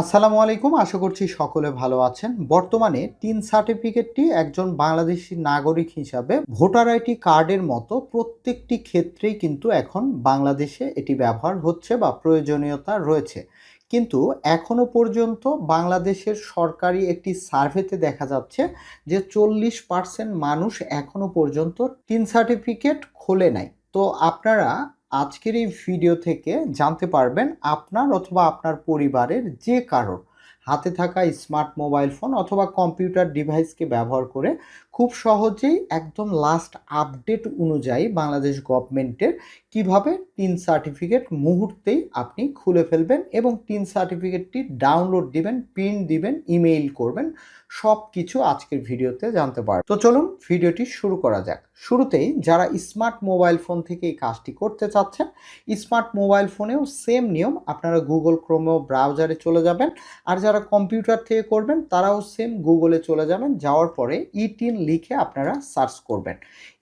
আসসালামু আলাইকুম, আশা করছি সকলে ভালো আছেন। বর্তমানে তিন সার্টিফিকেটটি একজন বাংলাদেশি নাগরিক হিসাবে ভোটার আইডি কার্ডের মতো প্রত্যেকটি ক্ষেত্রেই কিন্তু এখন বাংলাদেশে এটি ব্যবহার হচ্ছে বা প্রয়োজনীয়তা রয়েছে। কিন্তু এখনও পর্যন্ত বাংলাদেশের সরকারি একটি সার্ভেতে দেখা যাচ্ছে যে চল্লিশ পার্সেন্ট মানুষ এখনও পর্যন্ত তিন সার্টিফিকেট খোলে নাই। তো আপনারা আজকের এই ভিডিও থেকে জানতে পারবেন আপনার অথবা আপনার পরিবারের যে কারোর। হাতে থাকা স্মার্ট মোবাইল ফোন অথবা কম্পিউটার ডিভাইসকে ব্যবহার করে খুব সহজেই একদম লাস্ট আপডেট অনুযায়ী বাংলাদেশ গভর্নমেন্টের কীভাবে তিন সার্টিফিকেট মুহূর্তেই আপনি খুলে ফেলবেন এবং তিন সার্টিফিকেটটি ডাউনলোড দিবেন প্রিন্ট দিবেন ইমেইল করবেন সব কিছু আজকের ভিডিওতে জানতে পারবেন। তো চলুন ভিডিওটি শুরু করা যাক। শুরুতেই যারা স্মার্ট মোবাইল ফোন থেকে এই কাজটি করতে চাচ্ছেন স্মার্ট মোবাইল ফোনেও সেম নিয়ম আপনারা গুগল ক্রোমো ব্রাউজারে চলে যাবেন। আর যারা কম্পিউটার থেকে করবেন, তারাও সেম গুগলে চলে যাবেন, যাওয়ার পরে ইটিন লিখে আপনারা সার্চ করবেন।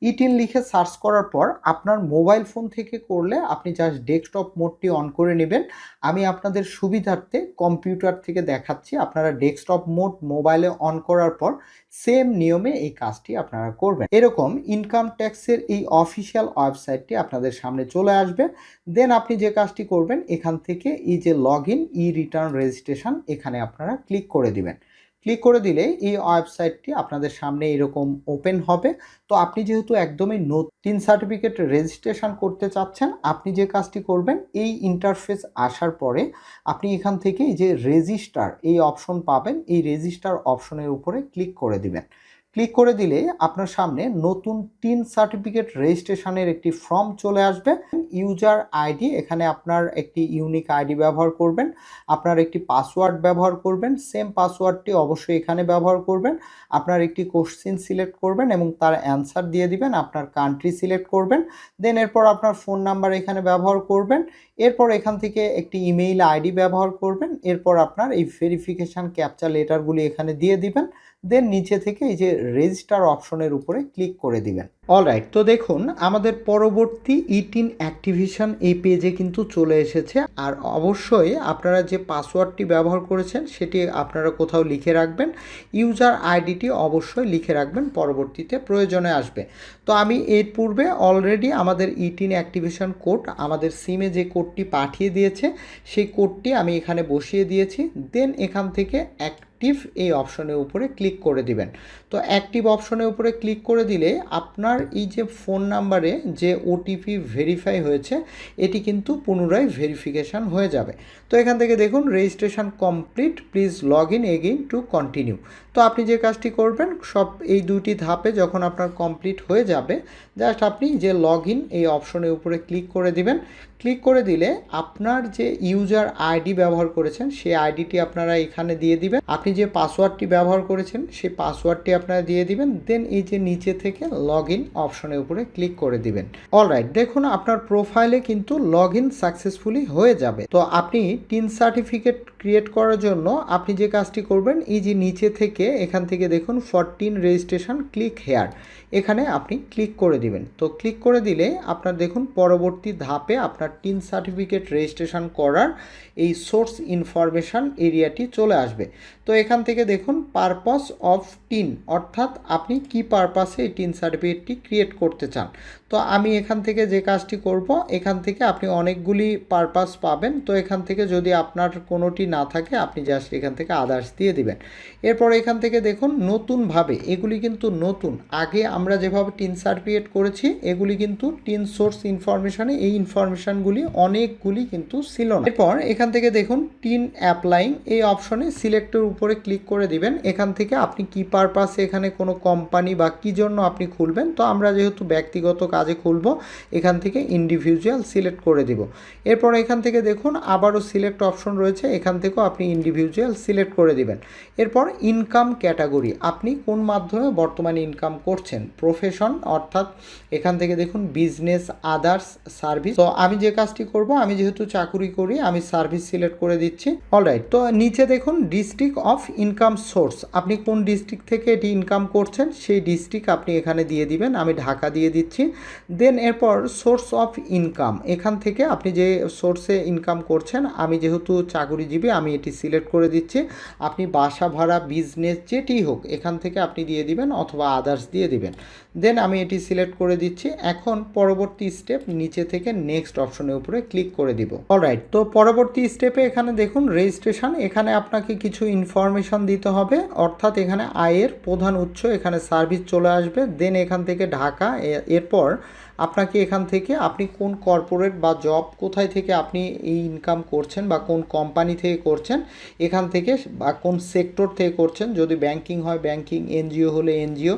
ইটিন লিখে সার্চ করার পর আপনার মোবাইল ফোন থেকে করলে আপনি জাস্ট ডেস্কটপ মোডটি অন করে নেবেন। আমি আপনাদের সুবিধার্থে কম্পিউটার থেকে দেখাচ্ছি, আপনারা ডেস্কটপ মোড মোবাইলে অন করার পর সেম নিয়মে এই কাজটি আপনারা করবেন। এরকম ইনকাম ট্যাক্সের এই অফিসিয়াল ওয়েবসাইটটি আপনাদের সামনে চলে আসবে। দেন আপনি যে কাজটি করবেন, এখান থেকে এই যে log in e return registration এখানে আপনারা ক্লিক করে দিবেন। ক্লিক করে দিলে এই ওয়েবসাইটটি আপনাদের সামনে এরকম ওপেন হবে। তো আপনি যেহেতু একদমই নতুন সার্টিফিকেট রেজিস্ট্রেশন করতে চাচ্ছেন, আপনি যে কাজটি করবেন, এই ইন্টারফেস আসার পরে আপনি এখান থেকে যে রেজিস্টার এই অপশন পাবেন। এই রেজিস্টার অপশনের উপরে ক্লিক করে দিবেন। ক্লিক করে দিলে আপনার সামনে নতুন তিন সার্টিফিকেট রেজিস্ট্রেশনের একটি ফর্ম চলে আসবে। ইউজার আইডি, এখানে আপনার একটি ইউনিক আইডি ব্যবহার করবেন। আপনার একটি পাসওয়ার্ড ব্যবহার করবেন। সেম পাসওয়ার্ডটি অবশ্যই এখানে ব্যবহার করবেন। আপনার একটি কোশ্চিন সিলেক্ট করবেন এবং তার অ্যান্সার দিয়ে দিবেন, আপনার কান্ট্রি সিলেক্ট করবেন। দেন এরপর আপনার ফোন নাম্বার এখানে ব্যবহার করবেন। এরপর এখান থেকে একটি ইমেইল আইডি ব্যবহার করবেন। এরপর আপনার এই ভেরিফিকেশান ক্যাপচা লেটারগুলি এখানে দিয়ে দিবেন। দেন নিচে থেকে এই যে রেজিস্টার অপশনের উপরে ক্লিক করে দিবেন। অলরাইট তো দেখুন, আমাদের পরবর্তী ইটিন অ্যাক্টিভিশন এই পেজে কিন্তু চলে এসেছে। আর অবশ্যই আপনারা যে পাসওয়ার্ডটি ব্যবহার করেছেন, সেটি আপনারা কোথাও লিখে রাখবেন। ইউজার আইডিটি অবশ্যই লিখে রাখবেন, পরবর্তীতে প্রয়োজনে আসবে। তো আমি এর পূর্বে অলরেডি আমাদের ইটিন অ্যাক্টিভেশন কোড আমাদের সিমে যে কোডটি পাঠিয়ে দিয়েছে, সেই কোডটি আমি এখানে বসিয়ে দিয়েছি। দেন এখান থেকে অ্যাক্টিভ এই অপশনের উপরে ক্লিক করে দিবেন। তো অ্যাক্টিভ অপশনের উপরে ক্লিক করে দিলে আপনার এই যে ফোন নাম্বারে যে ওটিপি ভেরিফাই হয়েছে, এটি কিন্তু পুনরায় ভেরিফিকেশান হয়ে যাবে। তো এখান থেকে দেখুন registration complete please log in again to continue তো আপনি যে কাজটি করবেন, সব এই দুটি ধাপে যখন আপনার কমপ্লিট হয়ে যাবে জাস্ট আপনি যে লগ ইন এই অপশনের উপরে ক্লিক করে দিবেন। ক্লিক করে দিলে আপনার যে ইউজার আইডি ব্যবহার করেছেন, সেই আইডিটি আপনারা এখানে দিয়ে দিবেন। আপনি যে পাসওয়ার্ডটি ব্যবহার করেছেন, সেই পাসওয়ার্ডটি আপনারা দিয়ে দিবেন, দেন এই যে নিচে থেকে লগ ইন অপশনের উপরে ক্লিক করে দিবেন। অলরাইট দেখুন আপনার প্রোফাইলে কিন্তু লগ ইন সাকসেসফুলি হয়ে যাবে। তো আপনি টিন সার্টিফিকেট ক্রিয়েট করার জন্য আপনি যে কাজটি করবেন, এই যে নিচে থেকে, এখান থেকে দেখুন ফরটিন রেজিস্ট্রেশন ক্লিক হেয়ার এখানে আপনি ক্লিক করে দিবেন। তো ক্লিক করে দিলে আপনার দেখুন পরবর্তী ধাপে আপনার টিন সার্টিফিকেট রেজিস্ট্রেশন করার এই সোর্স ইনফরমেশান এরিয়াটি চলে আসবে। তো এখান থেকে দেখুন পারপাস অফ টিন অর্থাৎ আপনি কি পারপাসে এই টিন সার্টিফিকেটটি ক্রিয়েট করতে চান। তো আমি এখান থেকে যে কাজটি করব, এখান থেকে আপনি অনেকগুলি পারপাস পাবেন। তো এখান থেকে যদি আপনার কোনোটি না থাকে, আপনি জাস্ট এখান থেকে আদার্স দিয়ে দিবেন। এরপর এখান থেকে দেখুন, নতুনভাবে, এগুলি কিন্তু নতুন। আগে আমরা যেভাবে টিন সার্টিফিকেট করেছি, এগুলি কিন্তু টিন সোর্স ইনফরমেশানে এই ইনফরমেশানগুলি অনেকগুলি কিন্তু ছিল না। এরপর এখান থেকে দেখুন টিন অ্যাপ্লাইং এই অপশনে সিলেক্টের উপরে ক্লিক করে দিবেন। এখান থেকে আপনি কি পারপাসে এখানে কোনো কোম্পানি বা কী জন্য আপনি খুলবেন? তো আমরা যেহেতু ব্যক্তিগত কাজে খুলব, এখান থেকে ইন্ডিভিজুয়াল সিলেক্ট করে দিব। এরপর এখান থেকে দেখুন আবারও সিলেক্ট অপশন রয়েছে, এখান থেকেও আপনি ইন্ডিভিজুয়াল সিলেক্ট করে দিবেন। এরপর ইনকাম ক্যাটাগরি আপনি কোন মাধ্যমে বর্তমানে ইনকাম করছেন? প্রফেশন অর্থাৎ এখান থেকে দেখুন বিজনেস আদার্স সার্ভিস তো আমি যে কাজটি করব, আমি যেহেতু চাকুরি করি, আমি সার্ভিস সিলেক্ট করে দিচ্ছি। অলরাইট তো নিচে দেখুন ডিস্ট্রিক্ট অফ ইনকাম সোর্স আপনি কোন ডিস্ট্রিক্ট থেকে এটি ইনকাম করছেন, সেই ডিস্ট্রিক্ট আপনি এখানে দিয়ে দিবেন। আমি ঢাকা দিয়ে দিচ্ছি। দেন এরপর সোর্স অফ ইনকাম এখান থেকে আপনি যে সোর্সে ইনকাম করছেন, আমি যেহেতু চাকুরিজীবী, আমি এটি সিলেক্ট করে দিচ্ছি। আপনি বাসা ভাড়া বিজনেস যেটি হোক, এখান থেকে আপনি দিয়ে দিবেন অথবা আদার্স দিয়ে দিবেন। দেন আমি এটি সিলেক্ট করে দিচ্ছি। এখন পরবর্তী স্টেপ নিচে থেকে নেক্সট অপশনের উপরে ক্লিক করে দিব। অলরাইট তো পরবর্তী স্টেপে এখানে দেখুন রেজিস্ট্রেশন এখানে আপনাকে কিছু ইনফরমেশন দিতে হবে। অর্থাৎ এখানে আয়ের প্রধান উৎস, এখানে সার্ভিস চলে আসবে। দেন এখান থেকে ঢাকা এরপর আপনাকে এখান থেকে আপনি কোন কর্পোরেট বা জব কোথায় থেকে আপনি এই ইনকাম করছেন বা কোন কোম্পানি থেকে করছেন, এখান থেকে বা কোন সেক্টর থেকে করছেন, যদি ব্যাংকিং হয় ব্যাংকিং এনজিও হলে এনজিও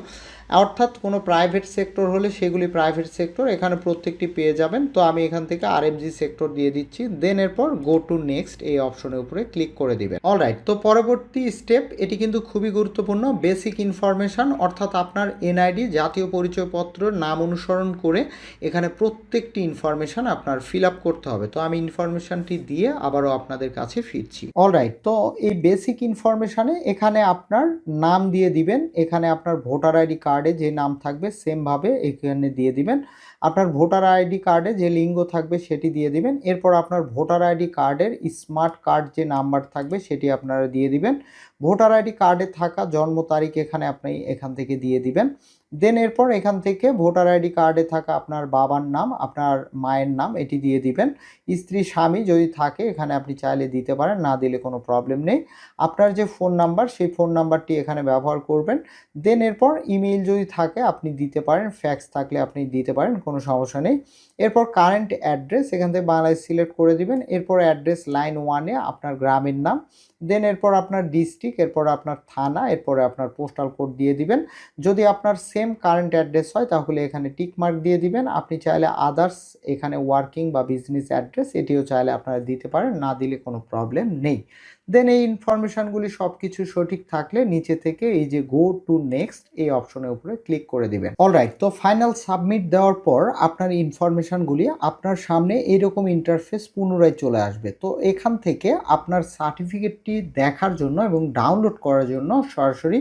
অর্থাৎ কোনো প্রাইভেট সেক্টর হলে সেগুলি প্রাইভেট সেক্টর এখানে প্রত্যেকটি পেয়ে যাবেন। তো আমি এখান থেকে আরএমজি সেক্টর দিয়ে দিচ্ছি। দেন এরপর গো টু নেক্সট এই অপশনের উপরে ক্লিক করে দিবেন। অলরাইট তো পরবর্তী স্টেপ এটি কিন্তু খুবই গুরুত্বপূর্ণ বেসিক ইনফরমেশন অর্থাৎ আপনার এনআইডি জাতীয় পরিচয়পত্র, নাম অনুসরণ করে এখানে প্রত্যেকটি ইনফরমেশন আপনার ফিল আপ করতে হবে। তো আমি ইনফরমেশনটি দিয়ে আবারও আপনাদের কাছে ফিরছি। অলরাইট তো এই বেসিক ইনফরমেশানে এখানে আপনার নাম দিয়ে দিবেন। এখানে আপনার ভোটার আইডি কার্ডে যে নাম থাকবে সেমভাবে এখানে দিয়ে দিবেন। আপনার ভোটার আইডি কার্ডে যে লিঙ্গ থাকবে, সেটি দিয়ে দিবেন। এরপর আপনার ভোটার আইডি কার্ডের স্মার্ট কার্ড যে নাম্বার থাকবে, সেটি আপনারা দিয়ে দিবেন। ভোটার আইডি কার্ডে থাকা জন্ম তারিখ এখানে আপনি এখান থেকে দিয়ে দিবেন। দেন এরপর এখান থেকে ভোটার আইডি কার্ডে থাকা আপনার বাবার নাম, আপনার মায়ের নাম, এটি দিয়ে দিবেন। স্ত্রী, স্বামী যদি থাকে, এখানে আপনি চাইলে দিতে পারেন, না দিলে কোনো প্রবলেম নেই। আপনার যে ফোন নাম্বার সেই ফোন নাম্বারটি এখানে ব্যবহার করবেন। দেন এরপর ইমেইল যদি থাকে, আপনি দিতে পারেন ফ্যাক্স থাকলে আপনি দিতে পারেন, কোনো সমস্যা নেই। এরপর কারেন্ট অ্যাড্রেস এখান থেকে বাংলায় সিলেক্ট করে দিবেন। এরপর অ্যাড্রেস লাইন ওয়ানে আপনার গ্রামের নাম। দেন এরপর আপনার ডিস্ট্রিক্ট এরপর আপনার থানা, এরপরে আপনার পোস্টাল কোড দিয়ে দিবেন। যদি আপনার সেম কারেন্ট অ্যাড্রেস হয়, তাহলে এখানে টিক মার্ক দিয়ে দিবেন। আপনি চাইলে আদার্স এখানে ওয়ার্কিং বা বিজনেস অ্যাড্রেস এটিও চাইলে আপনারা দিতে পারেন, না দিলে কোনো প্রবলেম নেই। দেন এই ইনফরমেশনগুলি সব কিছু সঠিক থাকলে নিচে থেকে এই যে গো টু নেক্সট এই অপশনের উপরে ক্লিক করে দিবেন। অলরাইট তো ফাইনাল সাবমিট দেওয়ার পর আপনার ইনফরমেশনগুলি আপনার সামনে এইরকম ইন্টারফেস পুনরায় চলে আসবে। তো এখান থেকে আপনার সার্টিফিকেটটি দেখার জন্য এবং ডাউনলোড করার জন্য সরাসরি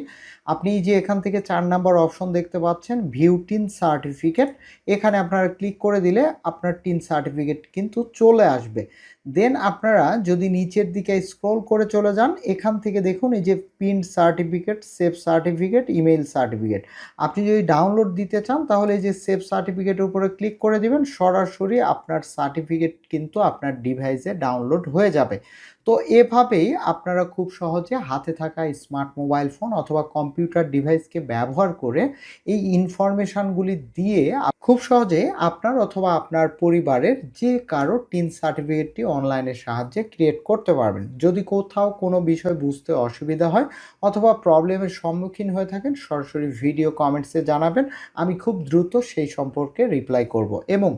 আপনি যে এখান থেকে চার নাম্বার অপশন দেখতে পাচ্ছেন ভিউ টিন সার্টিফিকেট এখানে আপনারা ক্লিক করে দিলে আপনার টিন সার্টিফিকেট কিন্তু চলে আসবে। দেন আপনারা যদি নিচের দিকে স্ক্রল করে চলে যান, এখান থেকে দেখুন এই যে pin certificate safe certificate email certificate আপনি যদি ডাউনলোড দিতে চান, তাহলে এই যে সেফ সার্টিফিকেটের উপরে ক্লিক করে দেবেন, সরাসরি আপনার সার্টিফিকেট কিন্তু আপনার ডিভাইসে ডাউনলোড হয়ে যাবে। তো এভাবেই আপনারা খুব সহজে হাতে থাকা স্মার্ট মোবাইল ফোন অথবা কম্পিউটার ডিভাইসকে ব্যবহার করে এই ইনফরমেশনগুলি দিয়ে খুব সহজে আপনার অথবা আপনার পরিবারের যে কারও টিন সার্টিফিকেটটি অনলাইনের সাহায্যে ক্রিয়েট করতে পারবেন। যদি কোথাও কোনো বিষয় বুঝতে অসুবিধা হয় অথবা প্রবলেমের সম্মুখীন হয়ে থাকেন, সরাসরি ভিডিও কমেন্টসে জানাবেন। আমি খুব দ্রুত সেই সম্পর্কে রিপ্লাই করব এবং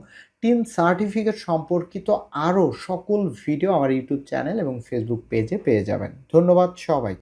টিন সার্টিফিকেট সম্পর্কিত আরও সকল ভিডিও আমার ইউটিউব চ্যানেল এবং ফেসবুক পেজে পেয়ে যাবেন। ধন্যবাদ সবাই